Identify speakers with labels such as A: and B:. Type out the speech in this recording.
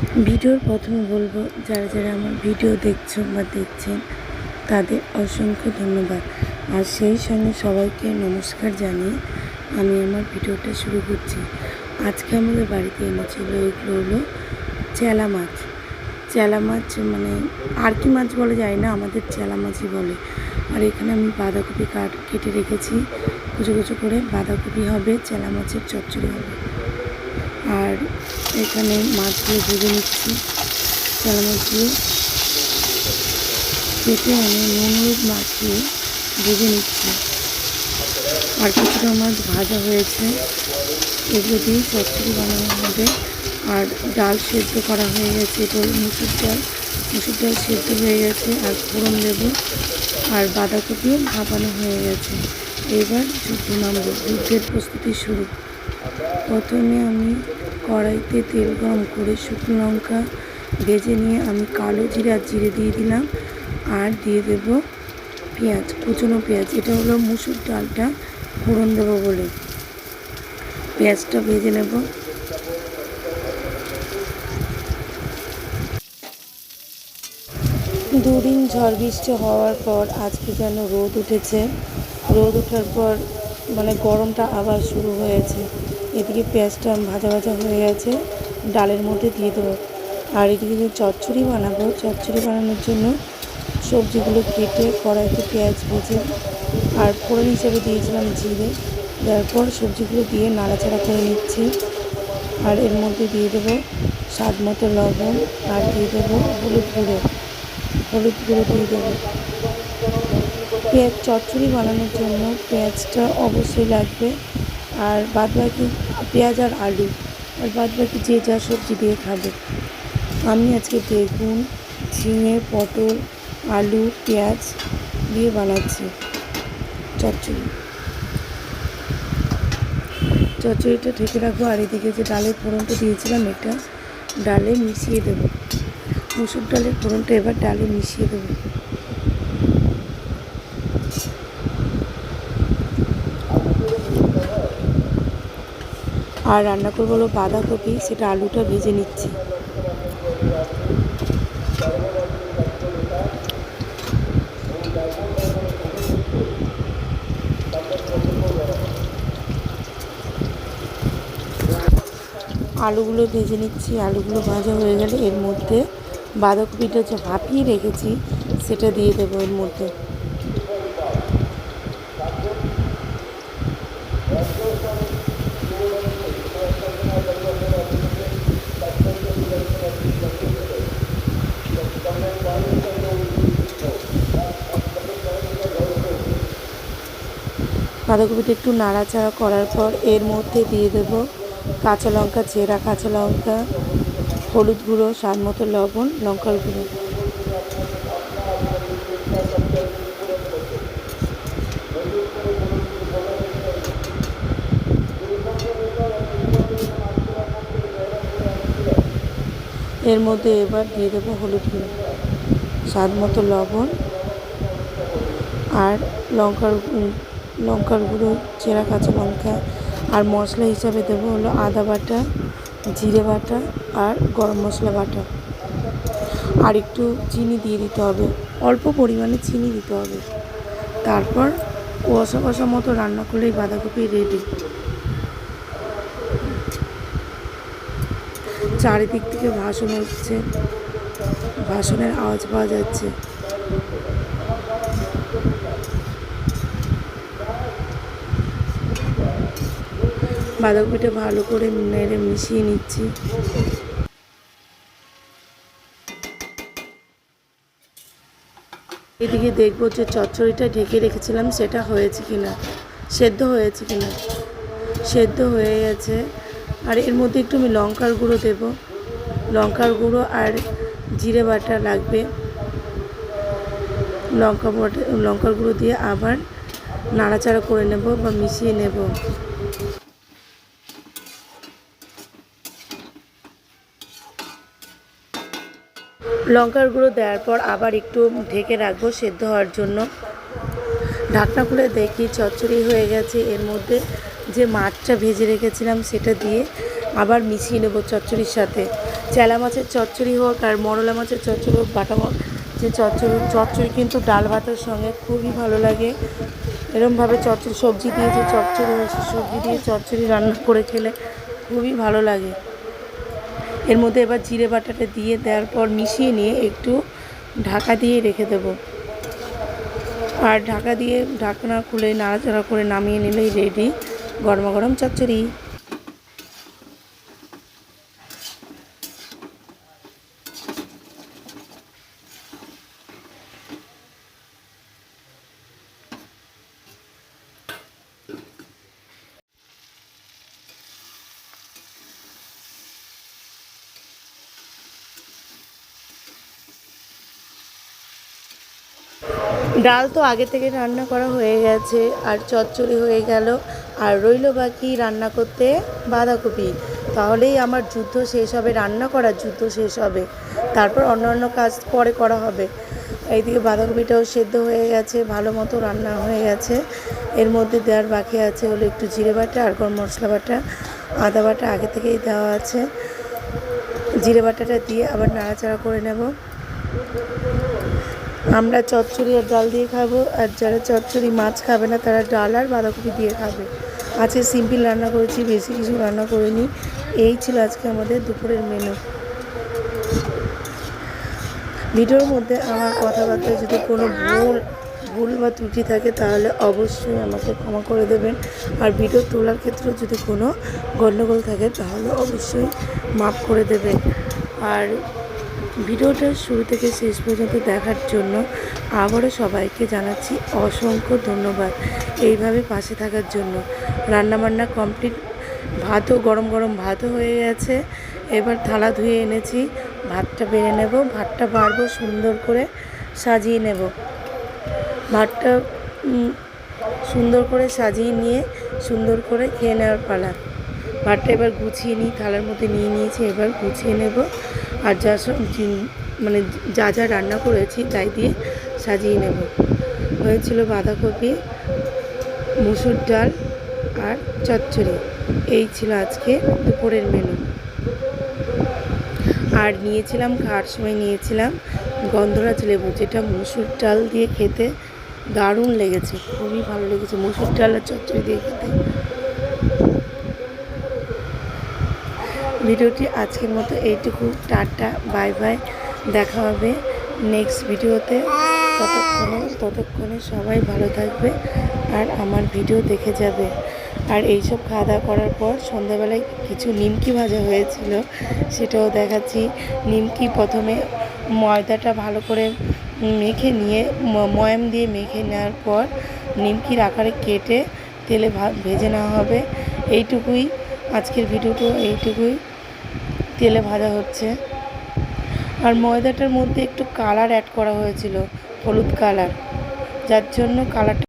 A: ভিডিওর প্রথমে বলব, যারা যারা আমার ভিডিও দেখছ বা দেখছেন, তাদের অসংখ্য ধন্যবাদ। আর সেই সঙ্গে সবাইকে নমস্কার জানিয়ে আমি আমার ভিডিওটা শুরু করছি। আজকে আমাদের বাড়িতে এনেছিল এগুলো হলো চেলা মাছ। চেলা মাছ মানে আর কি মাছ বলে যায় না, আমাদের চেলা মাছই বলে। আর এখানে আমি বাঁধাকপি কাট, কেটে রেখেছি। কুচো কুচো করে বাঁধাকপি হবে, চেলা মাছের চচ্চড়ি হবে। আর এখানে মাছগুলো ভেজে নিচ্ছি। চালা মাছগুলো কেটে আমি নুন, হলুদ মাখিয়ে ভেজে নিচ্ছি। আর কিছুটা মাছ ভাজা হয়েছে। এগুলো দিয়ে চচ্চড়ি বানানো হবে। আর ডাল সেদ্ধ করা হয়ে গেছে। মুসুর ডাল। মুসুর ডাল সেদ্ধ হয়ে গেছে আর ফোড়ন দেবো। আর বাঁধাকপিও ভাপানো হয়ে গেছে। এবার যুদ্ধ নামবো। যুদ্ধের প্রস্তুতি শুরু। প্রথমে আমি কড়াইতে তেল গরম করে শুকনো লঙ্কা ভেজে নিয়ে আমি কালো জিরা জিরে দিয়ে দিলাম আর দিয়ে দেব পেঁয়াজ, কুচনো পেঁয়াজ। এটা হলো মুসুর ডালটা, ফোড়ন দেবো বলে। পেঁয়াজটা ভেজে নেব। দুদিন ঝড় বৃষ্টি হওয়ার পর আজকে যেন রোদ উঠেছে। রোদ ওঠার পর মানে গরমটা আবার শুরু হয়েছে। এদিকে পেঁয়াজটা ভাজা ভাজা হয়ে গেছে, ডালের মধ্যে দিয়ে দেবো। আর এদিকে যে চচ্চড়ি বানাবো, চচ্চড়ি বানানোর জন্য সবজিগুলো কেটে কড়াইতে পেঁয়াজ ভেজে আর ফোড়ন হিসেবে দিয়েছিলাম জিরে। দেওয়ার পর সবজিগুলো দিয়ে নাড়াচাড়া করে নিচ্ছি। আর এর মধ্যে দিয়ে দেবো স্বাদ মতো লবণ আর দিয়ে দেবো হলুদ গুঁড়ো। হলুদ গুঁড়ো দিয়ে দেবো। পেঁয়াজ চচ্চড়ি বানানোর জন্য পেঁয়াজটা অবশ্যই লাগবে। আর বাদ বাকি পেঁয়াজ আর আলু। আর বাদ বাকি যে যা সবজি দিয়ে খাবে। আমি আজকে বেগুন, ঝিঙে, পটল, আলু, পেঁয়াজ দিয়ে বানাচ্ছি। চচ্চড়ি। চচ্চড়িটা ঢেকে রাখব আর এদিকে যে ডালের ফোড়নটা দিয়েছিলাম এটা, ডালে মিশিয়ে দেবো। মুসুর ডালের ফোড়নটা এবার ডালে মিশিয়ে দেবো। আর রান্না করব হলো বাঁধাকপি, সেটা আলুটা ভেজে নিচ্ছি। আলুগুলো ভেজে নিচ্ছি, আলুগুলো ভাজা হয়ে গেলে এর মধ্যে বাঁধাকপিটা যে ভাপিয়ে রেখেছি, সেটা দিয়ে দেবো এর মধ্যে। বাঁধাকপিটা একটু নাড়াচাড়া করার পর এর মধ্যে দিয়ে দেবো কাঁচা লঙ্কা, চেরা কাঁচা লঙ্কা, হলুদ গুঁড়ো, স্বাদ মতো লবণ, লঙ্কার গুঁড়ো। এর মধ্যে এবার দিয়ে দেবো হলুদ গুঁড়ো, স্বাদ মতো লবণ আর লঙ্কার লঙ্কার গুঁড়ো, চেরা কাঁচা লঙ্কা আর মশলা হিসাবে দেবো হলো আদা বাটা, জিরে বাটা আর গরম মশলা বাটা। আর একটু চিনি দিয়ে দিতে হবে, অল্প পরিমাণে চিনি দিতে হবে। তারপর কষা কষা মতো রান্না করলেই বাঁধাকপি রেডি চারিদিক থেকে ভাষণ হচ্ছে ভাষণের আওয়াজ পাওয়া যাচ্ছে। বাঁধাকপিটা ভালো করে নেড়ে মিশিয়ে নিচ্ছি। এদিকে দেখব যে চচ্চড়িটা ঢেকে রেখেছিলাম, সেটা হয়েছে কিনা, সেদ্ধ হয়েছে কিনা, সেদ্ধ হয়ে গেছে। আর এর মধ্যে একটু আমি লঙ্কার গুঁড়ো দেবো, লঙ্কার গুঁড়ো আর জিরে বাটা লাগবে। লঙ্কা বাটা লঙ্কার গুঁড়ো দিয়ে আবার নাড়াচাড়া করে নেব বা মিশিয়ে নেব। লঙ্কার গুঁড়ো দেওয়ার পর আবার একটু ঢেকে রাখব সেদ্ধ হওয়ার জন্য। ঢাকনা খুলে দেখি চচ্চড়ি হয়ে গেছে। এর মধ্যে যে মাছটা ভেজে রেখেছিলাম সেটা দিয়ে আবার মিশিয়ে নেব চচ্চড়ির সাথে। চেলা মাছের চচ্চড়ি হোক আর মরলা মাছের চচ্চড়ি হোক, বাটা যে চচ্চড়ি চচ্চড়ি কিন্তু ডাল ভাতের সঙ্গে খুবই ভালো লাগে। এরমভাবে চচ্চড়ি, সবজি দিয়ে যে চচ্চড়ি হয়েছে সবজি দিয়ে চচ্চড়ি রান্না করে খেলে খুবই ভালো লাগে। এর মধ্যে এবার জিরে বাটাটা দিয়ে দেওয়ার পর মিশিয়ে নিয়ে একটু ঢাকা দিয়ে রেখে দেব। আর ঢাকা দিয়ে ঢাকনা খুলে নাড়াচাড়া করে নামিয়ে নিলেই রেডি গরমা গরম চচ্চড়ি। ডাল তো আগে থেকে রান্না করা হয়ে গেছে, আর চচ্চড়ি হয়ে গেল। আর রইল বাকি রান্না করতে বাঁধাকপি। তাহলেই আমার যুদ্ধ শেষ হবে, রান্না করার যুদ্ধ শেষ হবে। তারপর অন্য অন্য কাজ পরে করা হবে। এইদিকে বাঁধাকপিটাও সেদ্ধ হয়ে গেছে, ভালো মতো রান্না হয়ে গেছে। এর মধ্যে দেওয়ার বাকি আছে হলো একটু জিরে বাটা আর গরম মশলা বাটা। আদা বাটা আগে থেকেই দেওয়া আছে। জিরে বাটাটা দিয়ে আবার নাড়াচাড়া করে নেব। আমরা চচ্চড়ি আর ডাল দিয়ে খাব, আর যারা চচ্চড়ি মাছ খাবে না, তারা ডাল আর বাঁধাকপি দিয়ে খাবে। আজকে সিম্পল রান্না করেছি, বেশি কিছু রান্না করিনি। এই ছিল আজকে আমাদের দুপুরের মেনু ভিডিওর মধ্যে আমার কথাবার্তায় যদি কোনো ভুল ভুল বা ত্রুটি থাকে, তাহলে অবশ্যই আমাকে ক্ষমা করে দেবেন। আর ভিডিও তোলার ক্ষেত্রে যদি কোনো গণ্ডগোল থাকে, তাহলে অবশ্যই মাফ করে দেবেন। আর ভিডিওটা শুরু থেকে শেষ পর্যন্ত দেখার জন্য আবারও সবাইকে জানাচ্ছি অসংখ্য ধন্যবাদ এইভাবে পাশে থাকার জন্য। রান্নাবান্না কমপ্লিট, ভাতও গরম গরম ভাতও হয়ে গেছে। এবার থালা ধুয়ে এনেছি, ভাতটা বেড়ে নেব, ভাতটা বাড়বো সুন্দর করে সাজিয়ে নেব। ভাতটা সুন্দর করে সাজিয়ে নিয়ে সুন্দর করে খেয়ে নেওয়ার পালা। ভাতটা এবার গুছিয়ে নিই, থালার মধ্যে নিয়ে নিয়েছি, এবার গুছিয়ে নেব। আর যা মানে যা যা রান্না করেছি তাই দিয়ে সাজিয়ে নেব। হয়েছিল বাঁধাকপি, মুসুর ডাল আর চচ্চড়ি। এই ছিল আজকে দুপুরের মেনু আর নিয়েছিলাম খাওয়ার সময় নিয়েছিলাম গন্ধরাজ লেবু, যেটা মুসুর ডাল দিয়ে খেতে দারুণ লেগেছে, খুবই ভালো লেগেছে, মুসুর ডাল আর চচ্চড়ি দিয়ে খেতে। ভিডিওটি আজকের মতো এইটুকু। Ta-ta, bye bye. দেখা হবে নেক্সট ভিডিওতে। ততক্ষণে ততক্ষণে সবাই ভালো থাকবে আর আমার ভিডিও দেখে যাবে। আর এইসব খাওয়া দাওয়া করার পর সন্ধ্যাবেলায় কিছু নিমকি ভাজা হয়েছিল, সেটাও দেখাচ্ছি। নিমকি প্রথমে ময়দাটা ভালো করে মেখে নিয়ে ময়াম দিয়ে মেখে নেওয়ার পর নিমকির আকারে কেটে তেলে ভেজে নেওয়া হবে। এইটুকুই। আজকের ভিডিওটা এইটুকুই। তেলে ভাজা হচ্ছে। আর ময়দাটার মধ্যে একটু কালার অ্যাড করা হয়েছিল, হলুদ কালার যার জন্য কালারটা